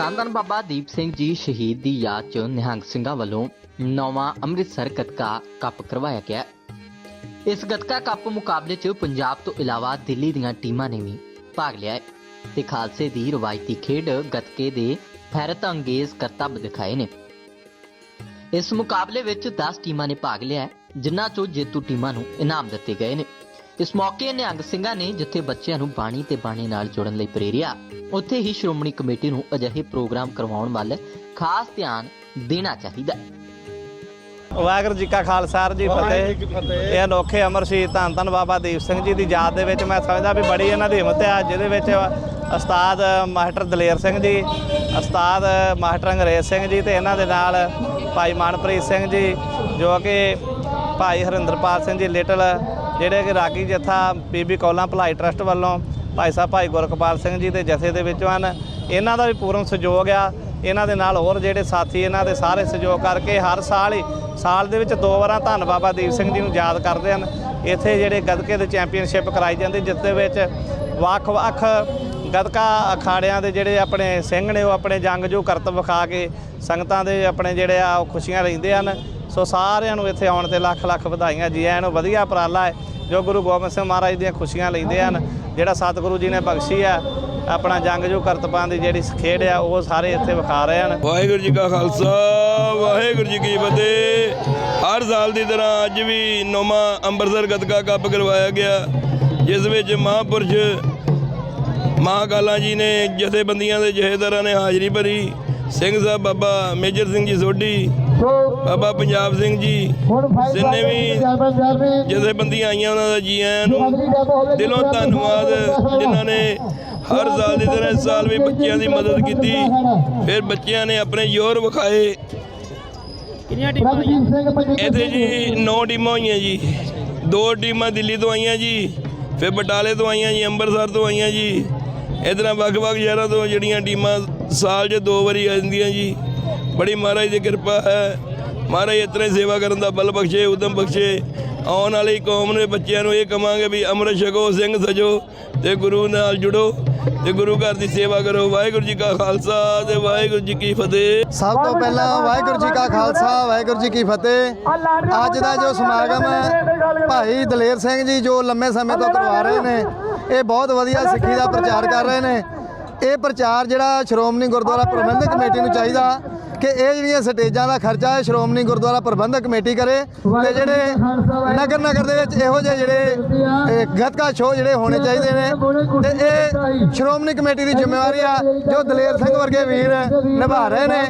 ਧੰਨ ਬਾਬਾ ਦੀਪ ਸਿੰਘ ਜੀ ਸ਼ਹੀਦ ਦੀ ਯਾਦ 'ਚ ਨਿਹੰਗ ਸਿੰਘਾਂ ਵੱਲੋਂ ਨੌਵਾਂ ਅੰਮ੍ਰਿਤਸਰ ਗੱਤਕਾ ਕੱਪ ਕਰਵਾਇਆ ਗਿਆ। ਇਸ ਗੱਤਕਾ ਕੱਪ ਮੁਕਾਬਲੇ 'ਚ ਪੰਜਾਬ ਤੋਂ ਇਲਾਵਾ ਦਿੱਲੀ ਦੀਆਂ ਟੀਮਾਂ ਨੇ ਵੀ ਭਾਗ ਲਿਆ ਹੈ ਤੇ ਖਾਲਸੇ ਦੀ ਰਵਾਇਤੀ ਖੇਡ ਗਤਕੇ ਦੇ ਹੈਰਤ ਅੰਗੇਜ਼ ਕਰਤੱਬ ਦਿਖਾਏ ਨੇ। ਇਸ ਮੁਕਾਬਲੇ ਵਿੱਚ 10 ਟੀਮਾਂ ਨੇ ਭਾਗ ਲਿਆ ਜਿਨ੍ਹਾਂ 'ਚੋਂ ਜੇਤੂ ਟੀਮਾਂ ਨੂੰ ਇਨਾਮ ਦਿੱਤੇ ਗਏ ਨੇ। ਇਸ ਮੌਕੇ ਨਿਹੰਗ ਸਿੰਘਾਂ ਨੇ ਜਿੱਥੇ ਬੱਚਿਆਂ ਨੂੰ ਬਾਣੀ ਤੇ ਬਾਣੀ ਨਾਲ ਜੁੜਨ ਲਈ ਪ੍ਰੇਰਿਆ ਉੱਥੇ ਹੀ ਸ਼੍ਰੋਮਣੀ ਕਮੇਟੀ ਨੂੰ ਅਜਿਹੇ ਪ੍ਰੋਗਰਾਮ ਕਰਵਾਉਣ ਵੱਲ ਖਾਸ ਧਿਆਨ ਦੇਣਾ ਚਾਹੀਦਾ ਹੈ। ਵਾਹਿਗੁਰੂ ਜੀ ਕਾ ਖਾਲਸਾ ਜੀ ਫਤਿਹ। ਇਹ ਅਨੋਖੇ ਅਮਰ ਸ਼ਹੀਦ ਧੰਨ ਧੰਨ ਬਾਬਾ ਦੀਪ ਸਿੰਘ ਜੀ ਦੀ ਯਾਦ ਦੇ ਵਿੱਚ ਮੈਂ ਸਮਝਦਾ ਵੀ ਬੜੀ ਇਹਨਾਂ ਦੀ ਹਿੰਮਤ ਆ ਜਿਹਦੇ ਵਿੱਚ ਉਸਤਾਦ ਮਾਸਟਰ ਦਲੇਰ ਸਿੰਘ ਜੀ ਉਸਤਾਦ ਮਾਸਟਰ ਅੰਗਰੇਜ਼ ਸਿੰਘ ਜੀ ਤੇ ਇਹਨਾਂ ਦੇ ਨਾਲ ਭਾਈ ਮਨਪ੍ਰੀਤ ਸਿੰਘ ਜੀ ਜੋ ਕਿ ਭਾਈ ਹਰਿੰਦਰਪਾਲ ਸਿੰਘ ਜੀ ਲਿਟਲ ਜਿਹੜੇ ਕਿ ਰਾਗੀ ਜਥਾ ਬੀਬੀ ਕੌਲਾਂ ਭਲਾਈ ਟਰਸਟ ਵੱਲੋਂ ਭਾਈ ਸਾਹਿਬ ਭਾਈ ਗੁਰਕਪਾਲ ਸਿੰਘ ਜੀ ਦੇ ਜਥੇ ਦੇ ਵਿੱਚੋਂ ਹਨ। ਇਹਨਾਂ ਦਾ ਵੀ ਪੂਰਨ ਸਹਿਯੋਗ ਆ। ਇਹਨਾਂ ਦੇ ਨਾਲ ਹੋਰ ਜਿਹੜੇ ਸਾਥੀ ਇਹਨਾਂ ਦੇ ਸਾਰੇ ਸਹਿਯੋਗ ਕਰਕੇ ਹਰ ਸਾਲ ਹੀ, ਸਾਲ ਦੇ ਵਿੱਚ ਦੋ ਵਾਰਾਂ ਧੰਨ ਬਾਬਾ ਦੀਪ ਸਿੰਘ ਜੀ ਨੂੰ ਯਾਦ ਕਰਦੇ ਹਨ। ਇੱਥੇ ਜਿਹੜੇ ਗੱਤਕੇ ਦੇ ਚੈਂਪੀਅਨਸ਼ਿਪ ਕਰਾਈ ਜਾਂਦੀ, ਜਿਸ ਦੇ ਵਿੱਚ ਵੱਖ-ਵੱਖ ਗੱਤਕਾ ਅਖਾੜਿਆਂ ਦੇ ਜਿਹੜੇ ਆਪਣੇ ਸਿੰਘ ਨੇ, ਉਹ ਆਪਣੇ ਜੰਗਜੂ ਕਰਤ ਵਿਖਾ ਕੇ ਸੰਗਤਾਂ ਦੇ ਆਪਣੇ ਜਿਹੜੇ ਆ, ਉਹ ਖੁਸ਼ੀਆਂ ਲੈਂਦੇ ਹਨ। ਸੋ ਸਾਰਿਆਂ ਨੂੰ ਇੱਥੇ ਆਉਣ ਤੇ ਲੱਖ ਲੱਖ ਵਧਾਈਆਂ। ਜੀ ਆਇਆਂ ਵਧੀਆ ਉਪਰਾਲਾ ਹੈ। ਜੋ ਗੁਰੂ ਗੋਬਿੰਦ ਸਿੰਘ ਮਹਾਰਾਜ ਦੀਆਂ ਖੁਸ਼ੀਆਂ ਲੈਂਦੇ ਹਨ, ਜਿਹੜਾ ਸਤਿਗੁਰੂ ਜੀ ਨੇ ਬਖਸ਼ੀ ਆ ਆਪਣਾ ਜੰਗ ਜੋ ਕਰਤਬਾਂ ਦੀ ਜਿਹੜੀ ਖੇਡ ਆ ਉਹ ਸਾਰੇ ਇੱਥੇ ਵਿਖਾ ਰਹੇ ਹਨ। ਵਾਹਿਗੁਰੂ ਜੀ ਕਾ ਖਾਲਸਾ, ਵਾਹਿਗੁਰੂ ਜੀ ਕੀ ਫਤਿਹ। ਹਰ ਸਾਲ ਦੀ ਤਰ੍ਹਾਂ ਅੱਜ ਵੀ ਨੌਵਾਂ ਅੰਮ੍ਰਿਤਸਰ ਗੱਤਕਾ ਕੱਪ ਕਰਵਾਇਆ ਗਿਆ, ਜਿਸ ਵਿੱਚ ਮਹਾਂਪੁਰਸ਼ ਮਹਾਕਾਲਾ ਜੀ ਨੇ ਜਥੇਬੰਦੀਆਂ ਦੇ ਜਹੇਦਾਰਾਂ ਨੇ ਹਾਜ਼ਰੀ ਭਰੀ, ਸਿੰਘ ਸਾਹਿਬ ਬਾਬਾ ਮੇਜਰ ਸਿੰਘ ਜੀ ਸੋਢੀ ਬਾਬਾ ਪੰਜਾਬ ਸਿੰਘ ਜੀ ਜਿੰਨੇ ਵੀ ਜਥੇਬੰਦੀਆਂ ਆਈਆਂ ਉਹਨਾਂ ਦਾ ਜੀ ਆਇਆਂ ਨੂੰ ਦਿਲੋਂ ਧੰਨਵਾਦ। ਜਿਨ੍ਹਾਂ ਨੇ ਹਰ ਸਾਲ ਦੀ ਤਰ੍ਹਾਂ ਇਸ ਸਾਲ ਵੀ ਬੱਚਿਆਂ ਦੀ ਮਦਦ ਕੀਤੀ। ਫਿਰ ਬੱਚਿਆਂ ਨੇ ਆਪਣੇ ਜ਼ੋਰ ਵਿਖਾਏ। ਇੱਥੇ ਜੀ 9 ਟੀਮਾਂ ਹੋਈਆਂ ਜੀ। ਦੋ ਟੀਮਾਂ ਦਿੱਲੀ ਤੋਂ ਆਈਆਂ ਜੀ ਫਿਰ ਬਟਾਲੇ ਤੋਂ ਆਈਆਂ ਜੀ ਅੰਮ੍ਰਿਤਸਰ ਤੋਂ ਆਈਆਂ ਜੀ। ਇਧਰਾਂ ਵੱਖ-ਵੱਖ ਸ਼ਹਿਰਾਂ ਤੋਂ ਜਿਹੜੀਆਂ ਟੀਮਾਂ ਸਾਲ 'ਚ ਦੋ ਵਾਰੀ ਆ ਜਾਂਦੀਆਂ ਜੀ। ਬੜੀ ਮਹਾਰਾਜ ਦੀ ਕਿਰਪਾ ਹੈ। ਮਹਾਰਾਜ ਇਤਨੇ ਸੇਵਾ ਕਰਨ ਦਾ ਬਲ ਬਖਸ਼ੇ ਉਦਮ ਬਖਸ਼ੇ। ਆਉਣ ਵਾਲੀ ਕੌਮ ਨੂੰ ਬੱਚਿਆਂ ਨੂੰ ਇਹ ਕਵਾਂਗੇ ਵੀ ਅੰਮ੍ਰਿਤ ਛਕੋ ਸਿੰਘ ਸਜੋ ਤੇ ਗੁਰੂ ਨਾਲ ਜੁੜੋ ਤੇ ਗੁਰੂ ਘਰ ਦੀ ਸੇਵਾ ਕਰੋ। ਵਾਹਿਗੁਰੂ ਜੀ ਕਾ ਖਾਲਸਾ ਤੇ ਵਾਹਿਗੁਰੂ ਜੀ ਕੀ ਫਤਿਹ। ਸਭ ਤੋਂ ਪਹਿਲਾਂ ਵਾਹਿਗੁਰੂ ਜੀ ਕਾ ਖਾਲਸਾ ਵਾਹਿਗੁਰੂ ਜੀ ਕੀ ਫਤਿਹ। ਅੱਜ ਦਾ ਜੋ ਸਮਾਗਮ ਹੈ ਭਾਈ ਦਲੇਰ ਸਿੰਘ ਜੀ ਜੋ ਲੰਮੇ ਸਮੇਂ ਤੋਂ ਕਰਵਾ ਰਹੇ ਨੇ ਇਹ ਬਹੁਤ ਵਧੀਆ ਸਿੱਖੀ ਦਾ ਪ੍ਰਚਾਰ ਕਰ ਰਹੇ ਨੇ। ਇਹ ਪ੍ਰਚਾਰ ਜਿਹੜਾ ਸ਼੍ਰੋਮਣੀ ਗੁਰਦੁਆਰਾ ਪ੍ਰਬੰਧਕ ਕਮੇਟੀ ਨੂੰ ਚਾਹੀਦਾ। ਕਿ ਇਹ ਜਿਹੜੀਆਂ ਸਟੇਜਾਂ ਦਾ ਖਰਚਾ ਹੈ ਸ਼੍ਰੋਮਣੀ ਗੁਰਦੁਆਰਾ ਪ੍ਰਬੰਧਕ ਕਮੇਟੀ ਕਰੇ ਤੇ ਜਿਹੜੇ ਨਗਰ ਨਗਰ ਦੇ ਵਿੱਚ ਇਹੋ ਜਿਹੇ ਜਿਹੜੇ ਗੱਤਕਾ ਸ਼ੋਅ ਜਿਹੜੇ ਹੋਣੇ ਚਾਹੀਦੇ ਨੇ ਤੇ ਇਹ ਸ਼੍ਰੋਮਣੀ ਕਮੇਟੀ ਦੀ ਜ਼ਿੰਮੇਵਾਰੀ ਆ ਜੋ ਦਲੇਰ ਸਿੰਘ ਵਰਗੇ ਵੀਰ ਨਿਭਾ ਰਹੇ ਨੇ।